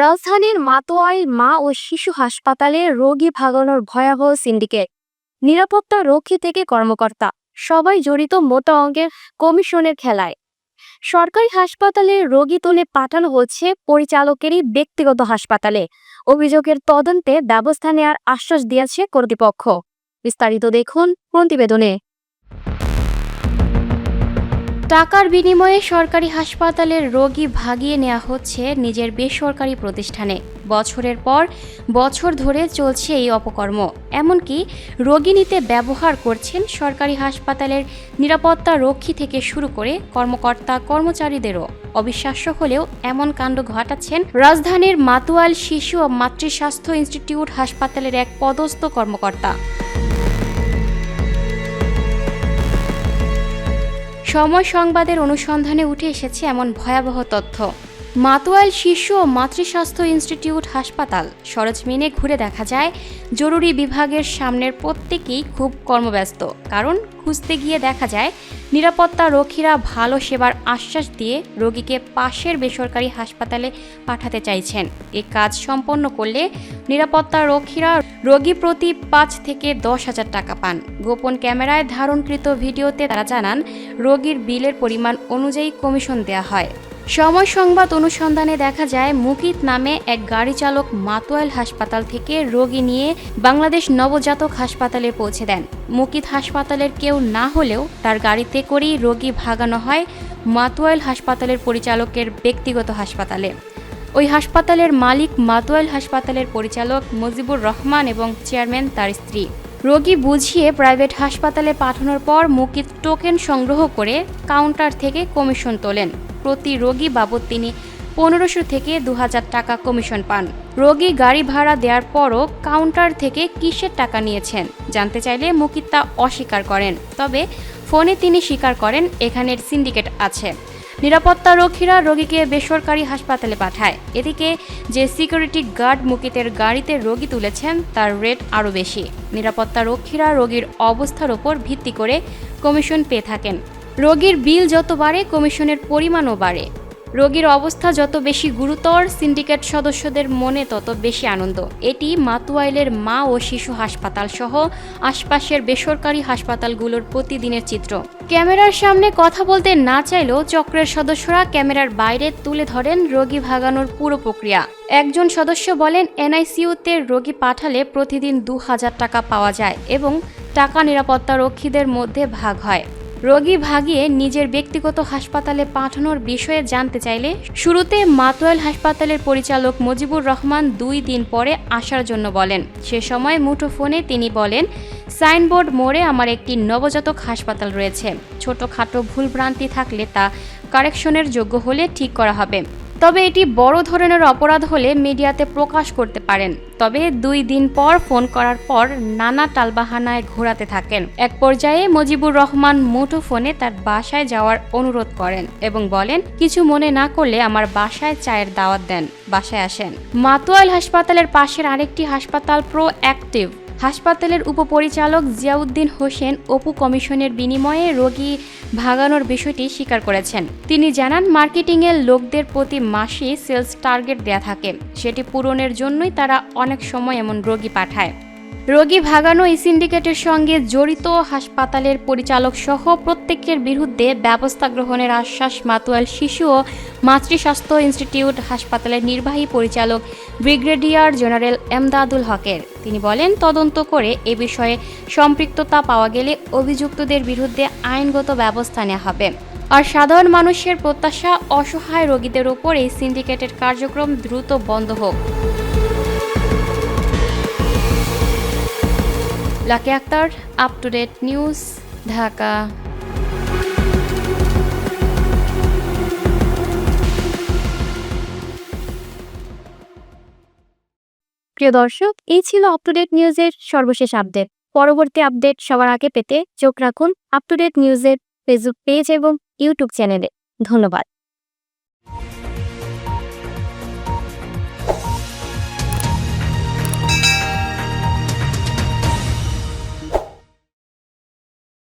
রাজধানীর মাতোয়াইল মা ও শিশু হাসপাতালে রোগী ভাগানোর ভয়াবহ সিন্ডিকেট। নিরাপত্তা রক্ষী থেকে কর্মকর্তা, সবাই জড়িত মোটা অঙ্কের কমিশনের খেলায়। সরকারি হাসপাতালে রোগী তুলে পাঠানো হচ্ছে পরিচালকেরই ব্যক্তিগত হাসপাতালে। অভিযোগের তদন্তে ব্যবস্থা নেওয়ার আশ্বাস দিয়েছে কর্তৃপক্ষ। বিস্তারিত দেখুন প্রতিবেদনে। টাকার বিনিময়ে সরকারি হাসপাতালের রোগী ভাগিয়ে নেওয়া হচ্ছে নিজের বেসরকারি প্রতিষ্ঠানে। বছরের পর বছর ধরে চলছে এই অপকর্ম। এমনকি রোগী নিতে ব্যবহার করছেন সরকারি হাসপাতালের নিরাপত্তা রক্ষী থেকে শুরু করে কর্মকর্তা কর্মচারীদেরও। অবিশ্বাস্য হলেও এমন কাণ্ড ঘটাচ্ছেন রাজধানীর মাতুয়াল শিশু ও মাতৃস্বাস্থ্য ইনস্টিটিউট হাসপাতালের এক পদস্থ কর্মকর্তা। সময় সংবাদের অনুসন্ধানে উঠে এসেছে এমন ভয়াবহ তথ্য। মাতোয়াল শিশু ও মাতৃস্বাস্থ্য ইনস্টিটিউট হাসপাতাল, সরজমিনে ঘুরে দেখা যায়, জরুরি বিভাগের সামনের প্রত্যেকেই খুব কর্মব্যস্ত। কারণ খুঁজতে গিয়ে দেখা যায়, নিরাপত্তা রক্ষীরা ভালো সেবার আশ্বাস দিয়ে রোগীকে পাশের বেসরকারি হাসপাতালে পাঠাতে চাইছেন। এ কাজ সম্পন্ন করলে নিরাপত্তা রক্ষীরা রোগী প্রতি পাঁচ থেকে দশ হাজার টাকা পান। গোপন ক্যামেরায় ধারণকৃত ভিডিওতে তারা জানান, রোগীর বিলের পরিমাণ অনুযায়ী কমিশন দেওয়া হয়। সময় সংবাদ অনুসন্ধানে দেখা যায়, মুকিত নামে এক গাড়ি চালক মাতোয়াল হাসপাতাল থেকে রোগী নিয়ে বাংলাদেশ নবজাতক হাসপাতালে পৌঁছে দেন। মুকিত হাসপাতালের কেউ না হলেও তার গাড়িতে করেই রোগী ভাগানো হয় মাতোয়াল হাসপাতালের পরিচালকের ব্যক্তিগত হাসপাতালে। ওই হাসপাতালের মালিক মাতোয়াল হাসপাতালের পরিচালক মুজিবুর রহমান এবং চেয়ারম্যান তার স্ত্রী। রোগী বুঝিয়ে প্রাইভেট হাসপাতালে পাঠানোর পর মুকিত টোকেন সংগ্রহ করে কাউন্টার থেকে কমিশন তোলেন। প্রতি রোগী বাবদ তিনি পনেরোশো থেকে দু হাজার টাকা কমিশন পান। রোগী গাড়ি ভাড়া দেওয়ার পরও কাউন্টার থেকে কিসের টাকা নিয়েছেন, জানতে চাইলে মুকিত তা অস্বীকার করেন। তবে ফোনে তিনি স্বীকার করেন, এখানের সিন্ডিকেট আছে। নিরাপত্তা রক্ষীরা রোগীকে বেসরকারি হাসপাতালে পাঠায়। এদিকে যে সিকিউরিটি গার্ড মুকিতের গাড়িতে রোগী তুলেছেন, তার রেট আরও বেশি। নিরাপত্তা রক্ষীরা রোগীর অবস্থার ওপর ভিত্তি করে কমিশন পেয়ে থাকেন। রোগীর বিল যত বাড়ে, কমিশনের পরিমাণও বাড়ে। রোগীর অবস্থা যত বেশি গুরুতর, সিন্ডিকেট সদস্যদের মনে তত বেশি আনন্দ। এটি মাতুয়াইলের মা ও শিশু হাসপাতাল সহ আশপাশের বেসরকারি হাসপাতালগুলোর প্রতিদিনের চিত্র। ক্যামেরার সামনে কথা বলতে না চাইলেও চক্রের সদস্যরা ক্যামেরার বাইরে তুলে ধরেন রোগী ভাগানোর পুরো প্রক্রিয়া। একজন সদস্য বলেন, এনআইসিইউতে রোগী পাঠালে প্রতিদিন দু হাজার টাকা পাওয়া যায় এবং টাকা নিরাপত্তা রক্ষীদের মধ্যে ভাগ হয়। রোগী ভাগিয়ে নিজের ব্যক্তিগত হাসপাতালে পাঠানোর বিষয়ে জানতে চাইলে শুরুতে মাতোয়াল হাসপাতালের পরিচালক মুজিবুর রহমান দুই দিন পরে আসার জন্য বলেন। সে সময় মুঠোফোনে তিনি বলেন, সাইনবোর্ড মোড়ে আমার একটি নবজাতক হাসপাতাল রয়েছে। ছোটোখাটো ভুলভ্রান্তি থাকলে তা কারেকশনের যোগ্য হলে ঠিক করা হবে। তবে এটি বড় ধরনের অপরাধ হলে মিডিয়াতে প্রকাশ করতে পারেন। তবে দুই দিন পর ফোন করার পর নানা টালবাহানায় ঘোরাতে থাকেন। এক পর্যায়ে মুজিবুর রহমান মুঠো ফোনে তার বাসায় যাওয়ার অনুরোধ করেন এবং বলেন, কিছু মনে না করলে আমার বাসায় চায়ের দাওয়াত দেন। বাসায় আসেন। মাতোয়াল হাসপাতালের পাশের আরেকটি হাসপাতাল প্রো অ্যাক্টিভ। হাসপাতালের উপপরিচালক জিয়াউদ্দিন হোসেন অপু কমিশনের বিনিময়ে রোগী ভাগানোর বিষয়টি স্বীকার করেছেন। তিনি জানান মার্কেটিংয়ের লোকদের প্রতি মাসে সেলস টার্গেট দেয়া থাকে। সেটি পূরণের জন্যই তারা অনেক সময় এমন রোগী পাঠায়। রোগী ভাগানো এই সিন্ডিকেটের সঙ্গে জড়িত হাসপাতালের পরিচালক সহ প্রত্যেকের বিরুদ্ধে ব্যবস্থা গ্রহণের আশ্বাস মাতুয়াল শিশু ও মাতৃস্বাস্থ্য ইনস্টিটিউট হাসপাতালের নির্বাহী পরিচালক ব্রিগেডিয়ার জেনারেল এমদাদুল হকের। তিনি বলেন, তদন্ত করে এ বিষয়ে সম্পৃক্ততা পাওয়া গেলে অভিযুক্তদের বিরুদ্ধে আইনগত ব্যবস্থা নেওয়া হবে। আর সাধারণ মানুষের প্রত্যাশা, অসহায় রোগীদের ওপর এই সিন্ডিকেটের কার্যক্রম দ্রুত বন্ধ হোক। Lucky Akter up to date news Dhaka. প্রিয় দর্শক, এই ছিল আপ টু ডেট নিউজের সর্বশেষ আপডেট পরবর্তী আপডেট সবার আগে পেতে চোখ রাখুন আপ টু ডেট নিউজের ফেসবুক পেজ এবং ইউটিউব চ্যানেলে ধন্যবাদ।